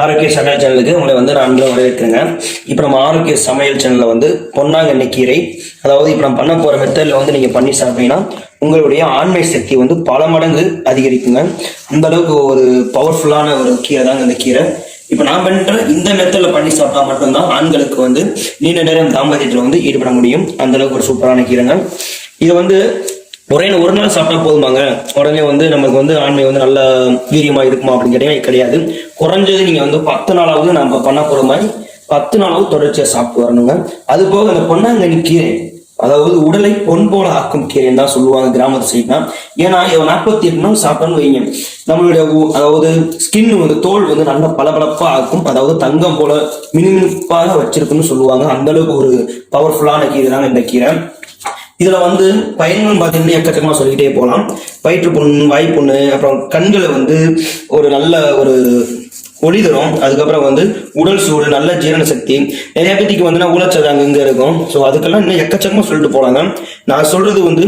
ஆரோக்கிய சமையல் சேனலுக்கு உங்களை வந்து நான் அன்புடன் வரவேற்கிறேங்க. இப்போ நம்ம ஆரோக்கிய சமையல் சேனலில் வந்து பொன்னாங்கண்ணி கீரை அதாவது இப்போ நம்ம பண்ண போகிற மெத்தடில் வந்து நீங்கள் பண்ணி சாப்பிட்டீங்கன்னா உங்களுடைய ஆண்மை சக்தி வந்து பல மடங்கு அதிகரிக்குங்க. அந்த அளவுக்கு ஒரு பவர்ஃபுல்லான ஒரு கீரை தாங்க இந்த கீரை. இப்போ நான் பண்ணுற இந்த மெத்தடில் பண்ணி சாப்பிட்டா மட்டும்தான் ஆண்களுக்கு வந்து நீண்ட நேரம் தாம்பத்தியத்தில் வந்து ஈடுபட முடியும். அந்த அளவுக்கு ஒரு சூப்பரான கீரைங்க. இது வந்து ஒரே ஒரு நாள் சாப்பிட்டா போதுமாங்க. உடனே வந்து நமக்கு வந்து ஆண்மை வந்து நல்ல வீரியமா இருக்குமா அப்படின்னு கேட்டீங்கன்னா கிடையாது. குறைஞ்சது நீங்க வந்து பத்து நாளாவது நம்ம பண்ண போற மாதிரி பத்து நாளாவது தொடர்ச்சியா சாப்பிட்டு வரணுங்க. அது போக அந்த பொன்னாங்கண்ணி கீரை அதாவது உடலை பொன் போல ஆக்கும் கீரைன்னு தான் சொல்லுவாங்க கிராமத்து சைட்னா ஏன்னா இவன் நாற்பத்தி எட்டு நாள் சாப்பிட்டோன்னு வைங்க. நம்மளுடைய அதாவது ஸ்கின் வந்து தோல் வந்து நல்ல பளபளப்பா ஆக்கும். அதாவது தங்கம் போல மினுமினுப்பாக வச்சிருக்குன்னு சொல்லுவாங்க. அந்த அளவுக்கு ஒரு பவர்ஃபுல்லான கீரை தான் இந்த கீரை. இதில் வந்து பயன்கள் பார்த்தீங்கன்னா எக்கச்சக்கமாக சொல்லிக்கிட்டே போகலாம் வயிற்று புண் வாய்ப்புண்ணு அப்புறம் கண்களை வந்து ஒரு நல்ல ஒரு ஒளி தரும். அதுக்கப்புறம் வந்து உடல் சூடு நல்ல ஜீரண சக்தி. நிறைய பேத்துக்கு வந்து உழைச்சது அங்கங்க இருக்கும். ஸோ அதுக்கெல்லாம் இன்னும் எக்கச்சக்கமா சொல்லிட்டு போலாங்க நான் சொல்றது வந்து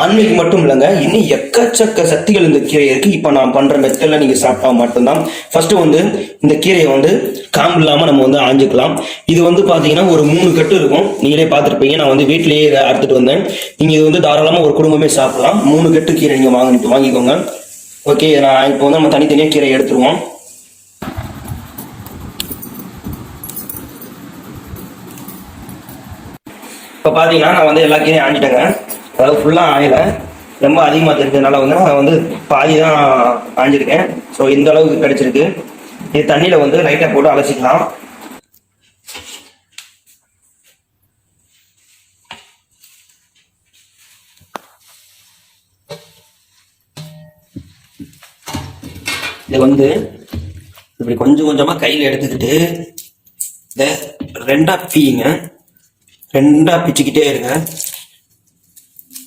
ஆன்மீக மட்டும் இல்லைங்க. இன்னும் எக்கச்சக்க சக்திகள் இந்த கீரை இருக்கு. இப்போ நான் பண்ற மெத்தட்ல நீங்க சாப்பிட்டா மட்டும்தான். ஃபர்ஸ்ட் வந்து இந்த கீரையை வந்து காம்பு இல்லாம நம்ம வந்து ஆஞ்சிக்கலாம். இது வந்து பாத்தீங்கன்னா ஒரு மூணு கட்டு இருக்கும். நீங்களே பார்த்துருப்பீங்க. நான் வந்து வீட்டிலேயே இதை அறுத்துட்டு வந்தேன். நீங்க இது வந்து தாராளமா ஒரு குடும்பமே சாப்பிடலாம். மூணு கட்டு கீரை நீங்க வாங்கிட்டு வாங்கிக்கோங்க. ஓகே நான் இப்போ வந்து நம்ம தனித்தனியாக கீரை எடுத்துருவோம். இப்போ பார்த்தீங்கன்னா நான் வந்து எல்லா கீரையும் ஆஞ்சிட்டேங்க அதாவது ஃபுல்லாக ஆயலை ரொம்ப அதிகமாக தெரிஞ்சதுனால வந்து நான் வந்து பாதி தான் ஆஞ்சிருக்கேன் ஸோ இந்த அளவுக்கு கிடைச்சிருக்கு. இது தண்ணியில் வந்து லைட்டாக போட்டு அலசிக்கலாம். இது வந்து இப்படி கொஞ்சம் கொஞ்சமாக கையில் எடுத்துக்கிட்டு இதை ரெண்டாக பீங்க. ரெண்டா பிச்சுக்கிட்டே இருங்க.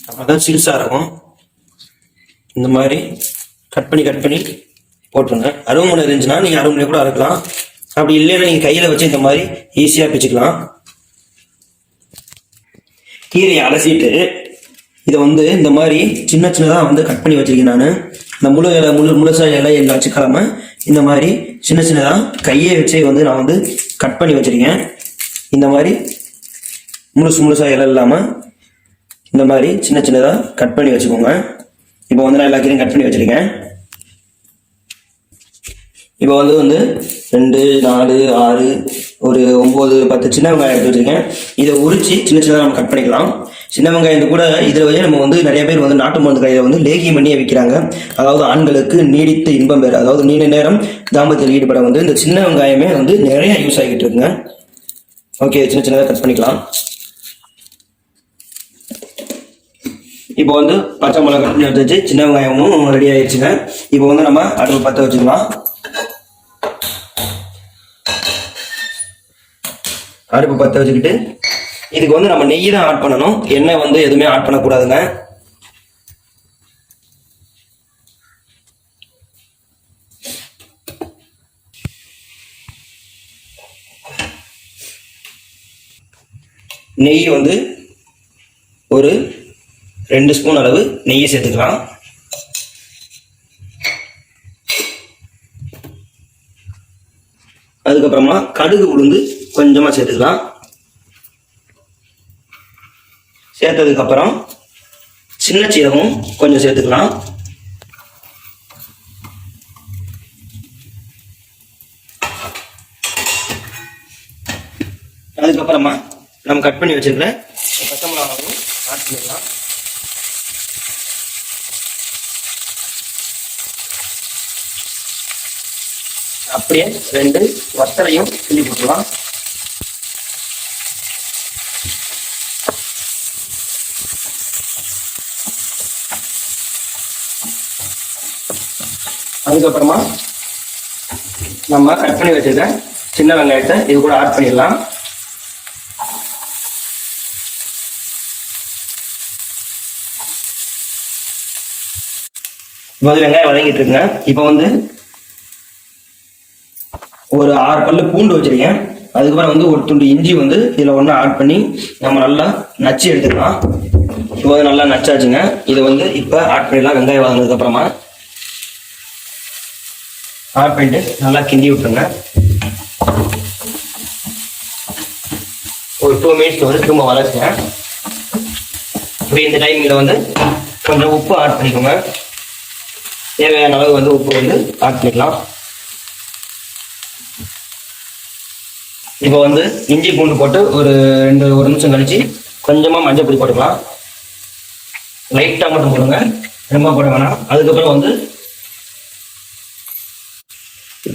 அப்பதான் சிறுசா இருக்கும். இந்த மாதிரி கட் பண்ணி கட் பண்ணி போட்டுருங்க. அருவமனை இருந்துச்சுன்னா நீங்க அருவமனை கூட அறுக்கலாம். அப்படி இல்லைன்னா நீங்க கையில வச்சு இந்த மாதிரி ஈஸியா பிச்சுக்கலாம். கீரையை அலசிட்டு இதை வந்து இந்த மாதிரி சின்ன சின்னதாக வந்து கட் பண்ணி வச்சிருக்கேன் நான். இந்த முழு இலை முழு முழுசா இலை எல்லாம் வச்சுக்காம இந்த மாதிரி சின்ன சின்னதாக கையை வச்சு வந்து நான் வந்து கட் பண்ணி வச்சிருக்கேன். இந்த மாதிரி முழுசு முழுசாக இலை இல்லாமல் இந்த மாதிரி சின்ன சின்னதாக கட் பண்ணி வச்சுக்கோங்க. இப்போ வந்து நான் எல்லா கீரையும் கட் பண்ணி வச்சுருக்கேன். இப்போ வந்து வந்து ரெண்டு நாலு ஆறு ஒரு ஒம்பது பத்து சின்ன வெங்காயம் எடுத்து வச்சுருக்கேன். இதை உரிச்சு சின்ன சின்னதாக நம்ம கட் பண்ணிக்கலாம். சின்ன வெங்காயத்து கூட இதில் வந்து நம்ம வந்து நிறைய பேர் வந்து நாட்டு மருந்து கடையில் வந்து லேகியம் பண்ணியே விற்கிறாங்க அதாவது ஆண்களுக்கு நீடித்த இன்பம் பெற அதாவது நீண்ட நேரம் தாம்பத்தியில் ஈடுபட வந்து இந்த சின்ன வெங்காயமே வந்து நிறைய யூஸ் ஆகிட்டு இருக்குங்க. ஓகே சின்ன சின்னதாக கட் பண்ணிக்கலாம். இப்போ வந்து பச்சை மிளகாய் எடுத்து வச்சு சின்ன வெங்காயமும் ரெடி ஆயிடுச்சுங்க இப்போ வந்து நம்ம அடுப்பு பற்ற வச்சுக்கலாம். அடுப்பு பற்ற வச்சுக்கிட்டு இதுக்கு வந்து நம்ம நெய் தான் ஆட் பண்ணணும். எண்ணெய் வந்து எதுவுமே ஆட் பண்ணக்கூடாதுங்க. நெய் வந்து ஒரு ரெண்டு ஸ்பூன் அளவு நெய்யை சேர்த்துக்கலாம். அதுக்கப்புறமா கடுகு உளுந்து கொஞ்சமாக சேர்த்துக்கலாம். சேர்த்ததுக்கப்புறம் சின்ன சீரகம் கொஞ்சம் சேர்த்துக்கலாம். அதுக்கப்புறமா நம்ம கட் பண்ணி வச்சிருக்கிற பச்சை மிளகாவும் ஆட் பண்ணிடலாம். அப்படியே ரெண்டு வத்தலையும் கிள்ளி போட்டுக்கலாம் அதுக்கப்புறமா நம்ம கட் பண்ணி வச்சிருக்க சின்ன வெங்காயத்தை இது கூட ஆட் பண்ணிடலாம். இப்போ வந்து வெங்காயம் வதங்கிட்டு இருக்குங்க. இப்போ வந்து ஒரு ஆறு பல்லு பூண்டு வச்சிருக்கேன். அதுக்கப்புறம் வந்து ஒரு துண்டு இஞ்சி வந்து இதில் ஒன்று ஆட் பண்ணி நம்ம நல்லா நச்சு எடுத்துக்கலாம். இப்போ நல்லா நச்சாச்சுங்க. இதை வந்து இப்போ ஆட் பண்ணிடலாம். வெங்காயம் வதங்கினதுக்கு அப்புறமா. ஆட் பண்ணிட்டு நல்லா கிண்டி விட்டுருங்க. ஒரு டூ மினிட்ஸ் வந்து திரும்ப வளர்த்துங்க இப்போ இந்த டைமில் வந்து கொஞ்சம் உப்பு ஆட் பண்ணிக்கோங்க. தேவையான அளவு வந்து உப்பு வந்து ஆட் பண்ணிக்கலாம். இப்போ வந்து இஞ்சி பூண்டு போட்டு ஒரு ரெண்டு ஒரு நிமிஷம் கழிச்சு கொஞ்சமாக மஞ்சள் பொடி போட்டுக்கலாம். லைட்டாக மட்டும் போடுங்க. ரொம்ப போட வேணாம். அதுக்கப்புறம் வந்து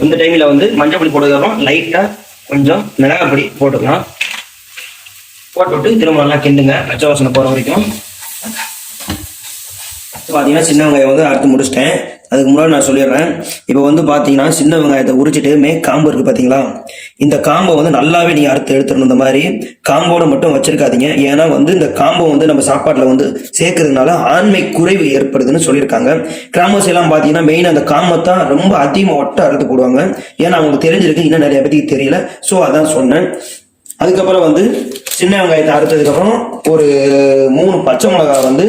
இந்த டைமில் வந்து மஞ்சள் பொடி போட்டதுக்கப்புறம் லைட்டாக கொஞ்சம் மிளகாய் பொடி போட்டுக்கலாம். போட்டுவிட்டு திரும்ப நல்லா கிண்டுங்க. பச்சை வாசனை போகிற வரைக்கும். பார்த்தீங்கன்னா சின்ன வெங்காயம் வந்து அறுத்து முடிச்சிட்டேன். அதுக்கு முன்னாடி நான் சொல்லிடுறேன். இப்போ வந்து பார்த்தீங்கன்னா சின்ன வெங்காயத்தை உரிச்சிட்டு மே காம்பு இருக்குது பார்த்தீங்களா இந்த காம்பை வந்து நல்லாவே நீங்கள் அறுத்து எடுத்துடணும் இந்த மாதிரி. காம்போட மட்டும் வச்சிருக்காதீங்க. ஏன்னா வந்து இந்த காம்பை வந்து நம்ம சாப்பாட்டில் வந்து சேர்க்கறதுனால ஆண்மை குறைவு ஏற்படுதுன்னு சொல்லியிருக்காங்க. கிராமஸ் எல்லாம் பார்த்தீங்கன்னா மெயின் அந்த காம்பை தான் ரொம்ப அதிகமாக ஒட்ட அறுத்து போடுவாங்க. ஏன்னா அவங்களுக்கு தெரிஞ்சிருக்கு இன்னும் நிறைய பேருக்கு தெரியல. ஸோ அதான் சொன்னேன். அதுக்கப்புறம் வந்து சின்ன வெங்காயத்தை அறுத்ததுக்கப்புறம் ஒரு மூணு பச்சை மிளகாய் வந்து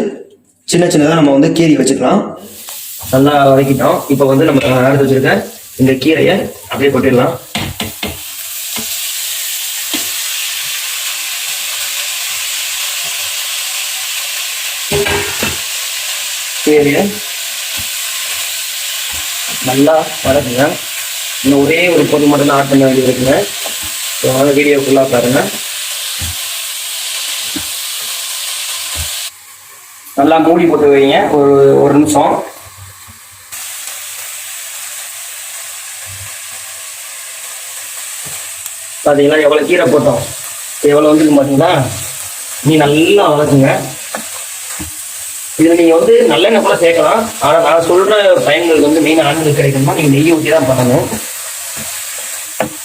சின்ன சின்னதாக நம்ம வந்து கீறி வச்சுக்கலாம். நல்லா வதக்கிட்டோம். இப்போ வந்து நம்ம அறுத்து வச்சிருக்க இந்த கீரையை அப்படியே கொட்டிடலாம். கீரையை நல்லா வதக்குங்க. இன்னும் ஒரே ஒரு பொருள் மட்டும் தான் ஆட் பண்ண வேண்டியது இருக்குங்க ஸோ அதனால வீடியோ ஃபுல்லாக பாருங்க. நல்லா மூடி போட்டு வைங்க. ஒரு ஒரு நிமிஷம். பார்த்தீங்கன்னா எவ்வளோ கீரை போட்டோம். எவ்வளோ வந்துருக்கு பார்த்தீங்களா நீ நல்லா வளர்க்குங்க இதில் நீங்கள் வந்து நல்லெண்ணெய் கூட சேர்க்கலாம். ஆனால் நான் சொல்கிற பயன்களுக்கு வந்து மெயின் ஆண்கள் கிடைக்கணுமா நீங்கள் நெய் ஊற்றி தான் பண்ணணும்.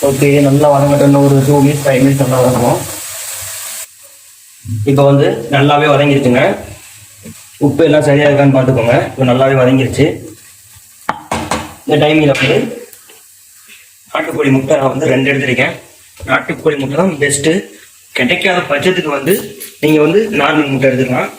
ஓகே நல்லா வதங்கட்டும். ஒரு டூ மினிட்ஸ் ஃபைவ் மினிட்ஸ் நல்லா வதங்கும் இப்போ வந்து நல்லாவே வதங்கிருச்சுங்க. உப்பு எல்லாம் சரியாக இருக்கான்னு பார்த்துக்கோங்க இப்போ நல்லாவே வதங்கிருச்சு. இந்த டைமில் வந்து நாட்டுக்கோழி முட்டை நான் வந்து ரெண்டு எடுத்திருக்கேன். நாட்டுக்கோழி முட்டை தான் பெஸ்ட்டு கிடைக்காத பட்சத்துக்கு வந்து நீங்கள் வந்து நார்மல் முட்டை எடுத்துக்கலாம்.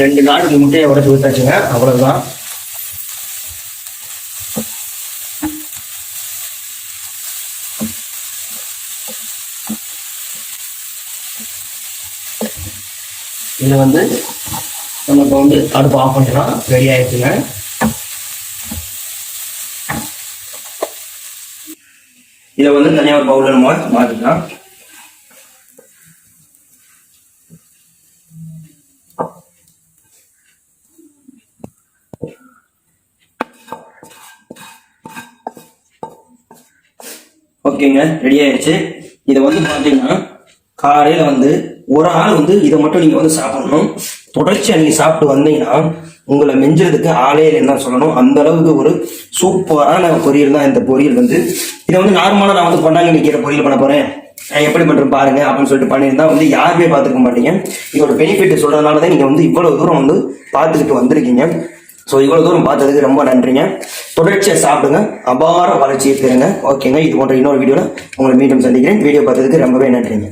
ரெண்டு நாளுக்கு முட்டையை உடச்சி ஊத்தாச்சுங்க அவ்வளவுதான். இது வந்து நம்ம இப்போ வந்து அடுப்பு ஆஃப் பண்ணலாம் ரெடி ஆயிடுச்சுங்க. இதை வந்து தனியாக பவுலர் பவுலில் நம்ம மாற்றிக்கலாம் ஓகேங்க ரெடி ஆயிடுச்சு இதை வந்து பார்த்தீங்கன்னா காலையில் வந்து ஒரு ஆள் வந்து இதை மட்டும் நீங்கள் வந்து சாப்பிடணும். தொடர்ச்சியாக நீங்கள் சாப்பிட்டு வந்தீங்கன்னா உங்களை மெஞ்சுறதுக்கு ஆளே இல்லைன்னு தான் சொல்லணும். அந்த அளவுக்கு ஒரு சூப்பரான பொரியல் தான் இந்த பொரியல் வந்து. இதை வந்து நார்மலாக நான் வந்து கொண்டாங்க நிக்கிற பொரியல் பண்ண போகிறேன் நான் எப்படி பண்ணுறேன் பாருங்க அப்படின்னு சொல்லிட்டு பண்ணியிருந்தா வந்து யாருமே பார்த்துக்க மாட்டீங்க. இதோட பெனிஃபிட் சொல்றதுனால தான் நீங்கள் வந்து இவ்வளோ தூரம் வந்து பார்த்துக்கிட்டு வந்திருக்கீங்க. ஸோ இவ்வளோ தூரம் பார்த்ததுக்கு ரொம்ப நன்றிங்க. தொடர்ச்சியாக சாப்பிடுங்க. அபார வளர்ச்சியை பெறுங்க. ஓகேங்க இது போன்ற இன்னொரு வீடியோவில் உங்களை மீண்டும் சந்திக்கிறேன். வீடியோ பார்த்ததுக்கு ரொம்பவே நன்றிங்க.